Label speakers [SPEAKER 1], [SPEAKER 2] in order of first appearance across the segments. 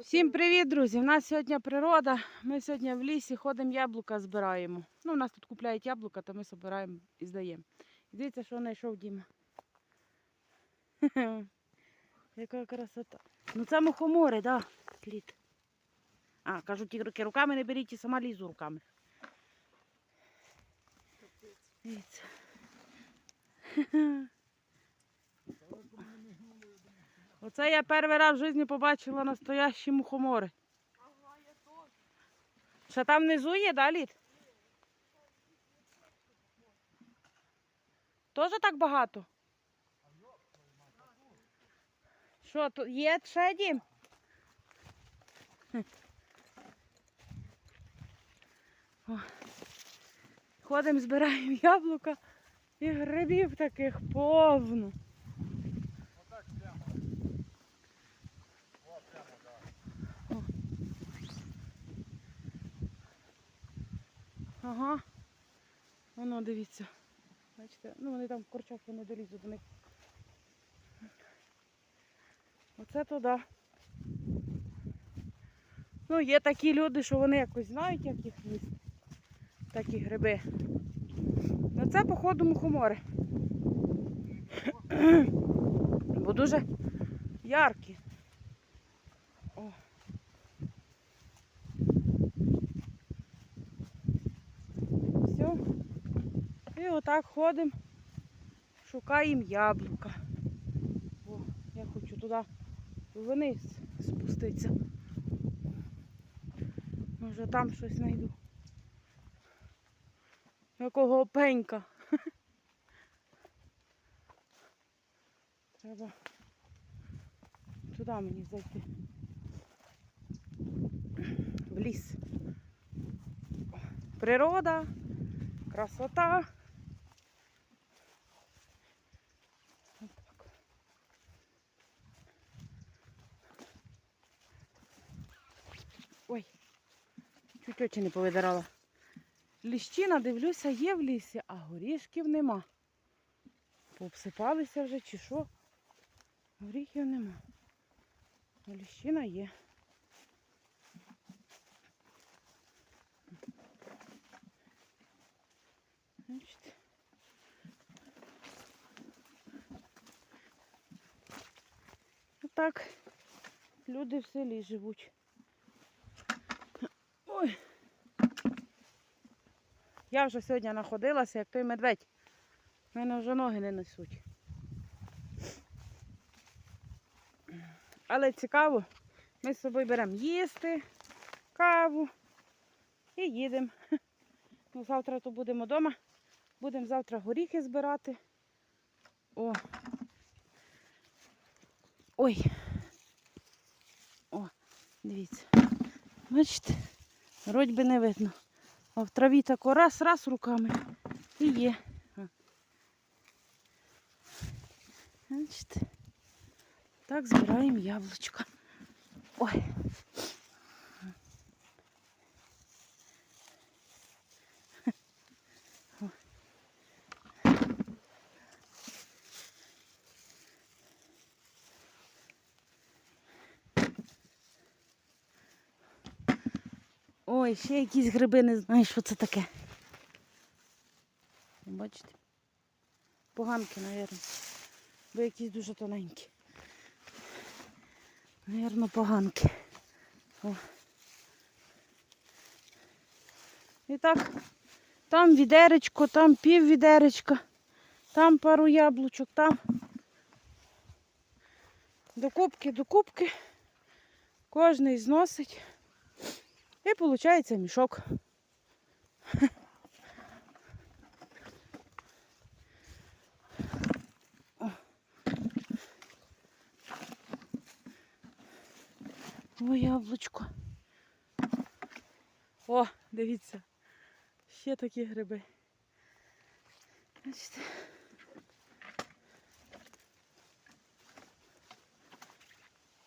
[SPEAKER 1] Всім привіт, друзі! У нас сьогодні природа. Ми сьогодні в лісі ходимо яблука збираємо. Ну, у нас тут купляють яблука, то ми збираємо і здаємо. І дивіться, що знайшов Діма. Яка красота. Ну це мухомори, так, да, слід. А, кажу, ті руки руками не беріть і сама лізу руками. Дивіться. Оце я перший раз в житті побачила настоящі мухомори. Ще там внизу є, да, Лід? Тоже так багато? Що, тут є ще дім? Ходимо, збираємо яблука і грибів таких повно. Ага. Воно, дивіться. Бачите, ну вони там в корчах не долізу до них. Оце туди. Ну, є такі люди, що вони якось знають, як їх їсти. Такі гриби. Ну це, походу, мухомори. Бо дуже яркі. О. Все. І отак ходимо, шукаємо яблука. О, я хочу туди вниз спуститися. Може там щось знайду. Якого опенька. Треба туди мені зайти. В ліс. Природа, красота. Ой, чуть очі не повидирала. Ліщина, дивлюся, є в лісі, а горішків нема. Пообсипалися вже чи що. Горіхів нема. А ліщина є. Бачите? Отак люди в селі живуть. Ой. Я вже сьогодні находилася, як той медведь. У мене вже ноги не несуть. Але цікаво, ми з собою беремо їсти, каву і їдемо. Ну, завтра то будемо вдома. Будемо завтра горіхи збирати. О. Ой. О, дивіться. Бачите, вроді би не видно. А в траві тако раз-раз руками і є. Значить, Так збираємо яблучка. Ой. Ой, ще якісь гриби, не знаю, що це таке. Бачите? Поганки, мабуть. Бо якісь дуже тоненькі. Навірно, поганки. О. І так, там відеречко, там пів відеречка, там пару яблучок, там. До кубки, до кубки. Кожний зносить. І виходить мішок. О, яблучко. О, дивіться. Ще такі гриби. Бачите?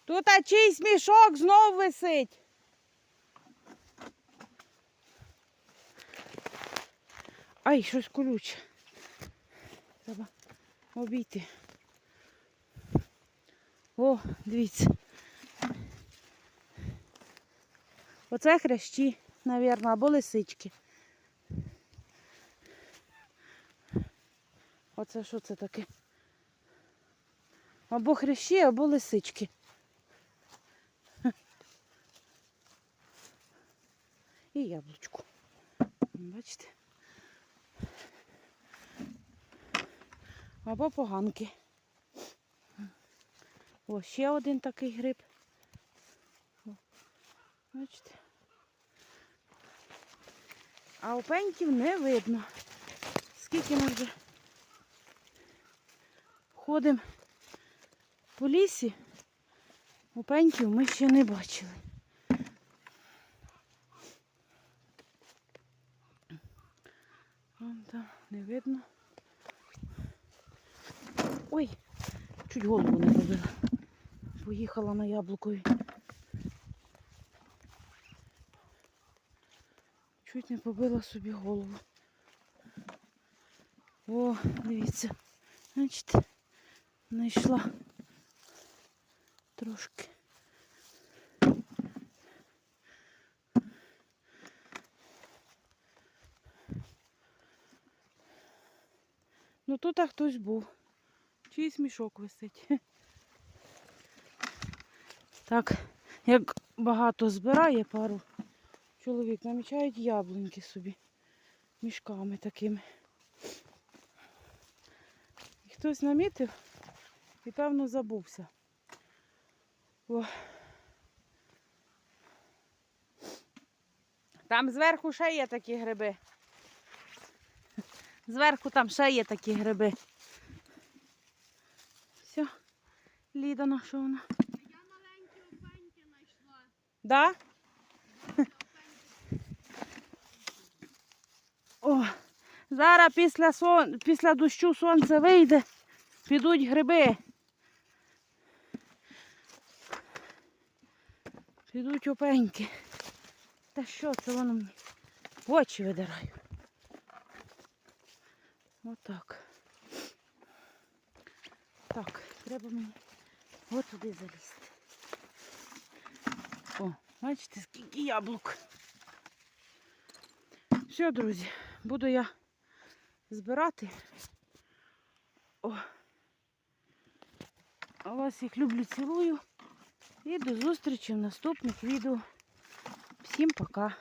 [SPEAKER 1] Тут чийсь мішок знов висить. Ай, щось колюче. Треба обійти. О, дивіться. Оце хрящі, мабуть, або лисички. Оце що це таке? Або хрящі, або лисички. І яблучко. Бачите? Або поганки. О, ще один такий гриб. Бачите? А опеньків не видно. Скільки ми вже ходимо по лісі, опеньків ми ще не бачили. Вон там не видно. Ой, чуть голову не побила. Поїхала на яблукові. Чуть не побила собі голову. О, дивіться. Бачите, знайшла трошки. Ну тут а хтось був. Чийсь мішок висить. Так, як багато збирає пару чоловік, намічають яблуньки собі мішками такими. І хтось намітив і певно забувся. О. Там зверху ще є такі гриби. Зверху там ще є такі гриби. Все, Ліда наша вона.
[SPEAKER 2] Я маленькі опеньки знайшла.
[SPEAKER 1] Да? О, зараз після, сон... після дощу сонце вийде, підуть гриби. Підуть опеньки. Та що це воно мені? В очі видираю. Отак. Так, треба мені от туди залізти. О, бачите, скільки яблук. Все, друзі, буду я збирати. О. А вас їх люблю, цілую. І до зустрічі в наступних відео. Всім пока.